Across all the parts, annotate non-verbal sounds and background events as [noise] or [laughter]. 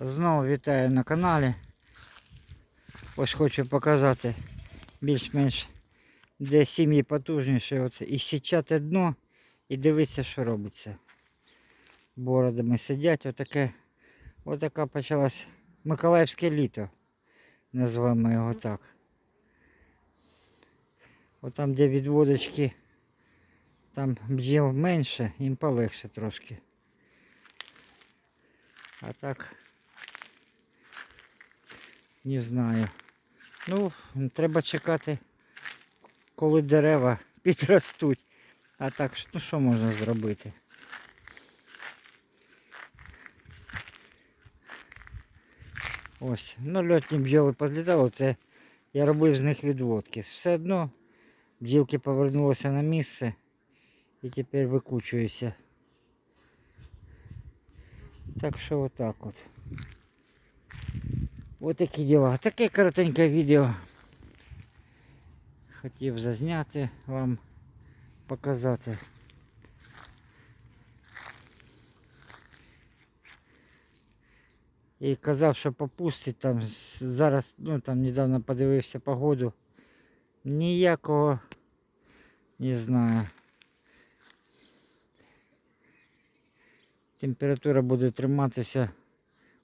Знову вітаю на каналі. Ось хочу показати більш-менш де сім'ї потужніші. От, і січати дно і дивитися, що робиться. Бородами сидять. Отаке, отака почалась Миколаївське літо. Називаємо його так. От там, де відводочки, там бджіл менше, їм полегше трошки. А так не знаю. Ну, треба чекати, коли дерева [laughs] підростуть. А так, ну що можна зробити? Ось, ну льотні бджоли позлітали, це я робив з них відводки. Все одно бджілки повернулися на місце і тепер викучуються. Так що отак от. Ось такі діла. Таке коротеньке відео. Хотів зазняти вам, показати. І казав, що попустить там зараз, ну там недавно подивився погоду. Ніякого не знаю. Температура буде триматися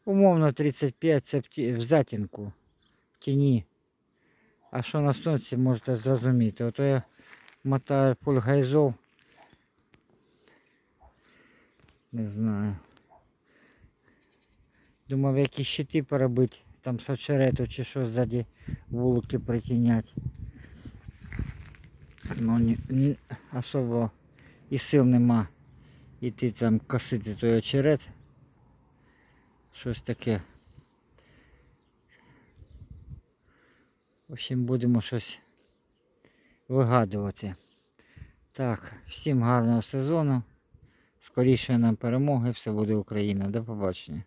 умовно 35 це в ті- в затінку, в тіні. А що на сонці можете зрозуміти. Ото я мотаю пульгайзол. Не знаю. Думав, які щити поробити, там з очерету чи що ззаді вулики притінять. Ну ні, ні, особо і сил нема іти там косити той очерет. Щось таке. В общем, будемо щось вигадувати. Так, всім гарного сезону. Скоріше нам перемоги, все буде Україна. До побачення.